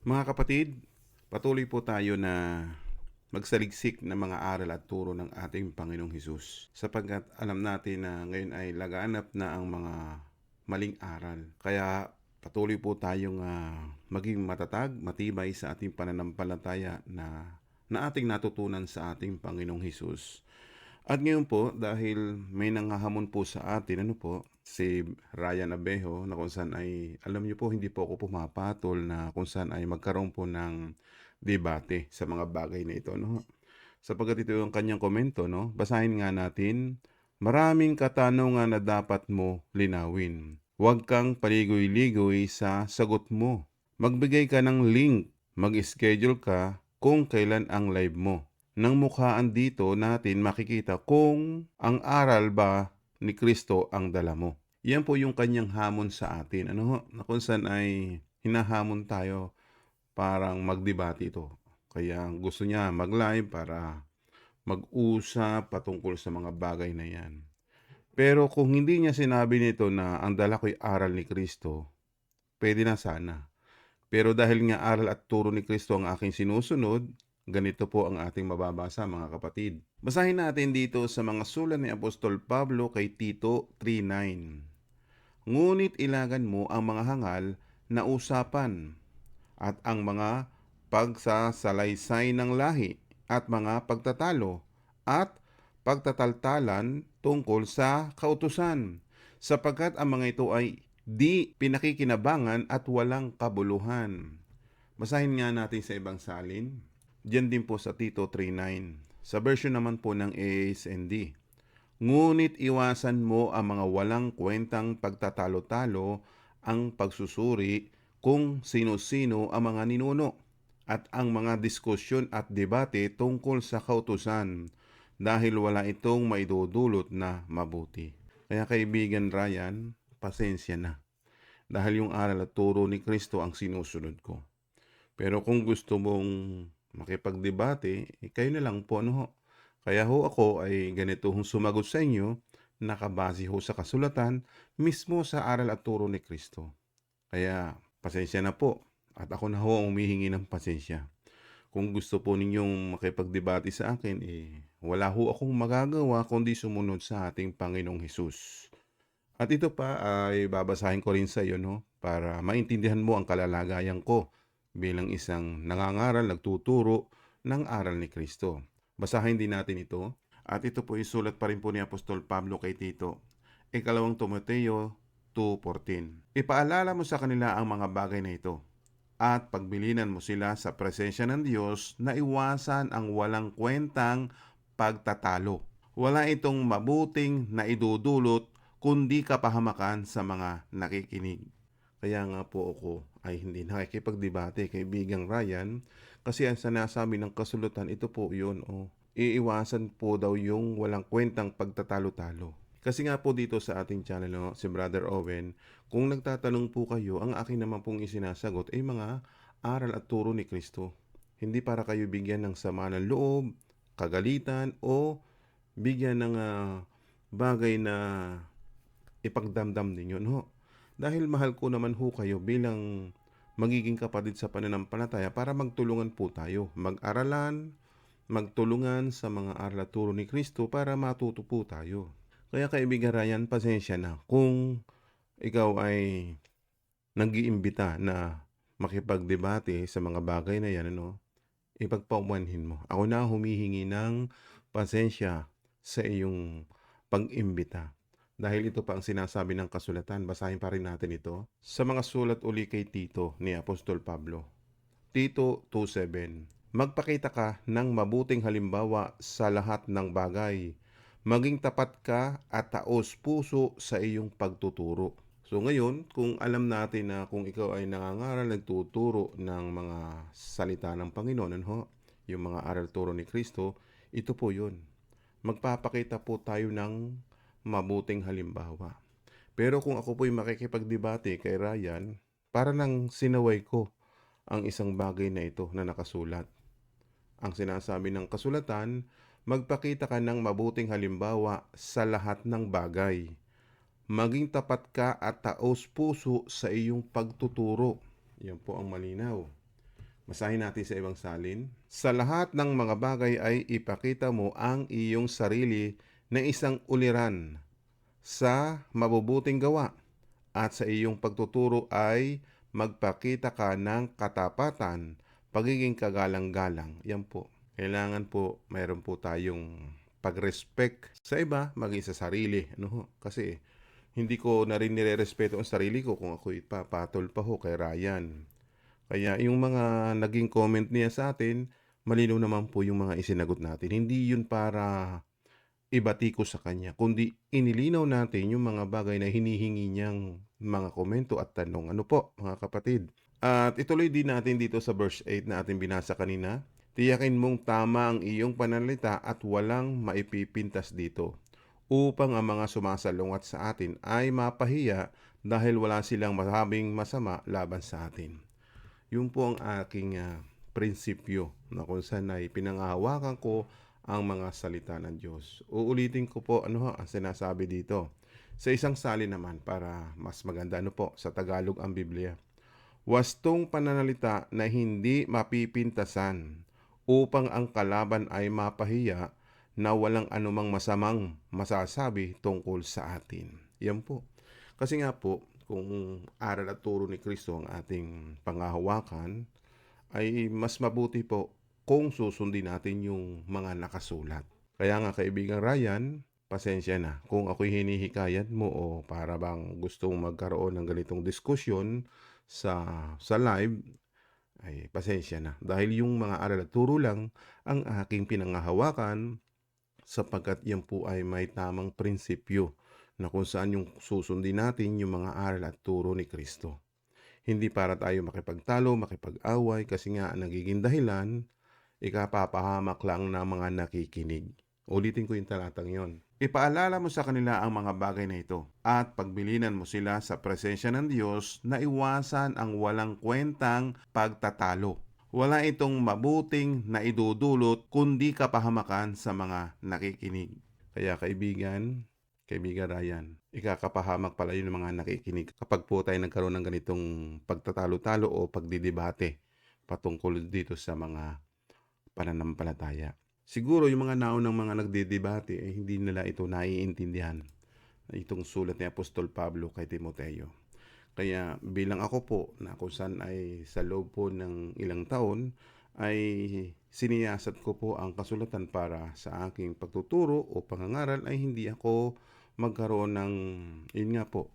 Mga kapatid, patuloy po tayo na magsaligsik ng mga aral at turo ng ating Panginoong Hesus. Sapagkat alam natin na ngayon ay laganap na ang mga maling aral. Kaya patuloy po tayong ah, maging matatag, matibay sa ating pananampalataya na na ating natutunan sa ating Panginoong Hesus. At ngayon po, dahil may nangahamon po sa atin, ano po, si Ryan Abejo, na kung saan ay, alam niyo po, hindi po ako pumapatol na kung saan ay magkaroon po ng debate sa mga bagay na ito, no? Sapagkat ito yung kanyang komento, no? Basahin nga natin, maraming katanungan na dapat mo linawin. Huwag kang paligoy-ligoy sa sagot mo. Magbigay ka ng link, mag-schedule ka kung kailan ang live mo nang mukhaan dito natin makikita kung ang aral ba ni Kristo ang dala mo. Yan po yung kanyang hamon sa atin. Ano? Na kung saan ay hinahamon tayo parang magdebate ito. Kaya gusto niya mag-live para mag-usap patungkol sa mga bagay na yan. Pero kung hindi niya sinabi nito na ang dala ko'y aral ni Kristo, pwede na sana. Pero dahil nga aral at turo ni Kristo ang aking sinusunod, Ganito po ang ating mababasa mga kapatid. Basahin natin dito sa mga sulat ni Apostol Pablo kay Tito 3.9. Ngunit ilagan mo ang mga hangal na usapan at ang mga pagsasalaysay ng lahi at mga pagtatalo at pagtataltalan tungkol sa kautusan sapagkat ang mga ito ay di pinakikinabangan at walang kabuluhan. Basahin nga natin sa ibang salin. Diyan din po sa Tito 3.9. Sa version naman po ng ASND. Ngunit iwasan mo ang mga walang kwentang pagtatalo-talo, ang pagsusuri kung sino-sino ang mga ninuno at ang mga diskusyon at debate tungkol sa kautusan dahil wala itong maidudulot na mabuti. Kaya kaibigan Ryan, pasensya na. Dahil yung aral at turo ni Kristo ang sinusunod ko. Pero kung gusto mong makipagdebate, eh, kayo na lang po ano ho. Kaya ho ako ay ganito hong sumagot sa inyo, nakabase ho sa kasulatan, mismo sa aral at turo ni Kristo. Kaya pasensya na po, at ako na ho ang humihingi ng pasensya. Kung gusto po ninyong makipagdebate sa akin, eh, wala ho akong magagawa kundi sumunod sa ating Panginoong Hesus. At ito pa ay babasahin ko rin sa iyo no, para maintindihan mo ang kalalagayan ko bilang isang nangangaral, nagtuturo ng aral ni Kristo. Basahin din natin ito. At ito po isulat pa rin po ni Apostol Pablo kay Tito. Ikalawang Timoteo 2.14 Ipaalala mo sa kanila ang mga bagay na ito at pagbilinan mo sila sa presensya ng Diyos na iwasan ang walang kwentang pagtatalo. Wala itong mabuting na idudulot kundi kapahamakan sa mga nakikinig. Kaya nga po ako ay hindi nakikipagdebate kay Bigang Ryan kasi ang sinasabi ng kasulatan ito po yun o iiwasan po daw yung walang kwentang pagtatalo-talo. Kasi nga po dito sa ating channel no, si Brother Owen, kung nagtatanong po kayo, ang akin naman pong isinasagot ay mga aral at turo ni Kristo. Hindi para kayo bigyan ng sama ng loob, kagalitan o bigyan ng ah, bagay na ipagdamdam ninyo. No? Dahil mahal ko naman ho kayo bilang magiging kapatid sa pananampalataya para magtulungan po tayo. Mag-aralan, magtulungan sa mga aral at turo ni Kristo para matuto po tayo. Kaya kaibigan Ryan, pasensya na kung ikaw ay nag-iimbita na makipagdebate sa mga bagay na yan, ano, ipagpaumanhin mo. Ako na humihingi ng pasensya sa iyong pag-imbita. Dahil ito pa ang sinasabi ng kasulatan, basahin pa rin natin ito. Sa mga sulat uli kay Tito ni Apostol Pablo. Tito 2.7 Magpakita ka ng mabuting halimbawa sa lahat ng bagay. Maging tapat ka at taos puso sa iyong pagtuturo. So ngayon, kung alam natin na kung ikaw ay nangangaral, nagtuturo ng mga salita ng Panginoon, ano, yung mga aral turo ni Kristo, ito po yun. Magpapakita po tayo ng mabuting halimbawa. Pero kung ako po'y makikipagdebate kay Ryan, para nang sinaway ko ang isang bagay na ito na nakasulat. Ang sinasabi ng kasulatan, magpakita ka ng mabuting halimbawa sa lahat ng bagay. Maging tapat ka at taos puso sa iyong pagtuturo. Yan po ang malinaw. Masahin natin sa ibang salin. Sa lahat ng mga bagay ay ipakita mo ang iyong sarili na isang uliran sa mabubuting gawa at sa iyong pagtuturo ay magpakita ka ng katapatan, pagiging kagalang-galang. Yan po. Kailangan po mayroon po tayong pag-respect sa iba, maging sa sarili. Ano ho? Kasi hindi ko na rin nire-respeto ang sarili ko kung ako'y papatol pa ho kay Ryan. Kaya yung mga naging comment niya sa atin, malinaw naman po yung mga isinagot natin. Hindi yun para ibatiko sa kanya, kundi inilinaw natin yung mga bagay na hinihingi niyang mga komento at tanong. Ano po, mga kapatid? At ituloy din natin dito sa verse 8 na ating binasa kanina. Tiyakin mong tama ang iyong pananalita at walang maipipintas dito upang ang mga sumasalungat sa atin ay mapahiya dahil wala silang masabing masama laban sa atin. Yun po ang aking ah, prinsipyo na kung saan ay pinangahawakan ko ang mga salita ng Diyos. Uulitin ko po ano ho, ang sinasabi dito. Sa isang salin naman para mas maganda ano po sa Tagalog ang Biblia. Wastong pananalita na hindi mapipintasan upang ang kalaban ay mapahiya na walang anumang masamang masasabi tungkol sa atin. Yan po. Kasi nga po, kung aral at turo ni Kristo ang ating pangahawakan, ay mas mabuti po kung susundin natin yung mga nakasulat. Kaya nga kaibigan Ryan, pasensya na kung ako'y hinihikayat mo o para bang gustong magkaroon ng ganitong diskusyon sa sa live ay pasensya na dahil yung mga aral at turo lang ang aking pinangahawakan sapagkat yan po ay may tamang prinsipyo na kung saan yung susundin natin yung mga aral at turo ni Kristo. Hindi para tayo makipagtalo, makipag-away kasi nga nagiging dahilan, ikapapahamak lang ng mga nakikinig. Ulitin ko yung talatang yon. Ipaalala mo sa kanila ang mga bagay na ito at pagbilinan mo sila sa presensya ng Diyos na iwasan ang walang kwentang pagtatalo. Wala itong mabuting na idudulot kundi kapahamakan sa mga nakikinig. Kaya kaibigan, kaibigan Ryan, ikakapahamak pala yun ng mga nakikinig kapag po tayo nagkaroon ng ganitong pagtatalo-talo o pagdidebate patungkol dito sa mga pananampalataya. Siguro yung mga naunang mga nagdidebate eh, hindi nila ito naiintindihan itong sulat ni Apostol Pablo kay Timoteo. Kaya bilang ako po na kung saan ay sa loob po ng ilang taon ay siniyasat ko po ang kasulatan para sa aking pagtuturo o pangangaral ay hindi ako magkaroon ng yun nga po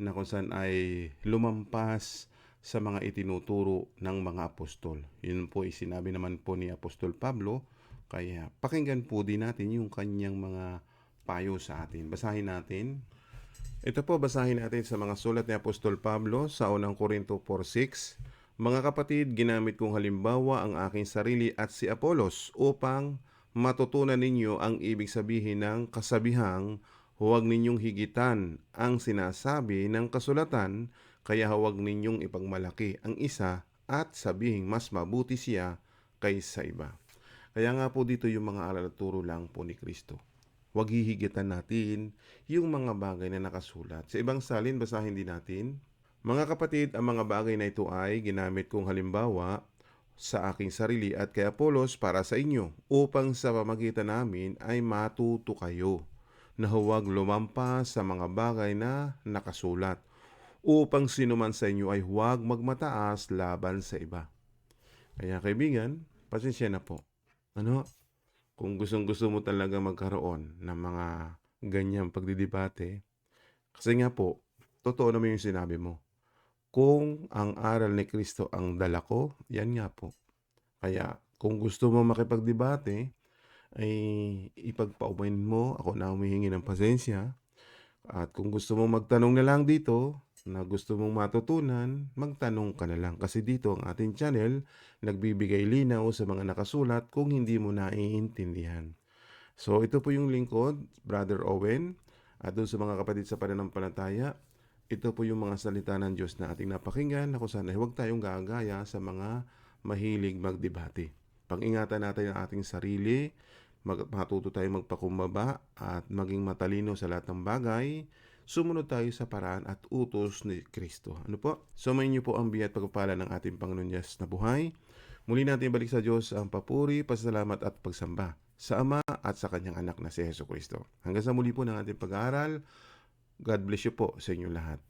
na kung saan ay lumampas sa mga itinuturo ng mga apostol. Yun po isinabi naman po ni Apostol Pablo kaya pakinggan po din natin yung kanyang mga payo sa atin. Basahin natin. Ito po basahin natin sa mga sulat ni Apostol Pablo sa unang Korinto 4.6. Mga kapatid, ginamit kong halimbawa ang aking sarili at si Apolos upang matutunan ninyo ang ibig sabihin ng kasabihang huwag ninyong higitan ang sinasabi ng kasulatan kaya huwag ninyong ipagmalaki ang isa at sabihing mas mabuti siya kaysa iba. Kaya nga po dito yung mga aral at turo lang po ni Kristo. Huwag hihigitan natin yung mga bagay na nakasulat. Sa ibang salin, basahin din natin. Mga kapatid, ang mga bagay na ito ay ginamit kong halimbawa sa aking sarili at kay Apolos para sa inyo upang sa pamagitan namin ay matuto kayo na huwag lumampas sa mga bagay na nakasulat upang sino man sa inyo ay huwag magmataas laban sa iba. Kaya kaibigan, pasensya na po. Ano? Kung gustong gusto mo talaga magkaroon ng mga ganyang pagdidebate, kasi nga po, totoo naman yung sinabi mo. Kung ang aral ni Kristo ang dala ko, yan nga po. Kaya kung gusto mo makipagdebate, ay ipagpaumain mo, ako na humihingi ng pasensya. At kung gusto mo magtanong na lang dito, na gusto mong matutunan, magtanong ka na lang. Kasi dito ang ating channel, nagbibigay linaw sa mga nakasulat kung hindi mo naiintindihan. So ito po yung lingkod, Brother Owen, at doon sa mga kapatid sa pananampalataya, ito po yung mga salita ng Diyos na ating napakinggan na kung sana huwag tayong gagaya sa mga mahilig magdebate. Pangingatan natin ang ating sarili, mag, matuto tayong magpakumbaba at maging matalino sa lahat ng bagay, sumunod tayo sa paraan at utos ni Kristo. Ano po? Sumayin niyo po ang biyat pagpapala ng ating Panginoon Diyos na buhay, Muli natin balik sa Diyos ang papuri, pasalamat at pagsamba sa Ama at sa Kanyang anak na si Heso Kristo. Hanggang sa muli po ng ating pag-aaral, God bless you po sa inyong lahat.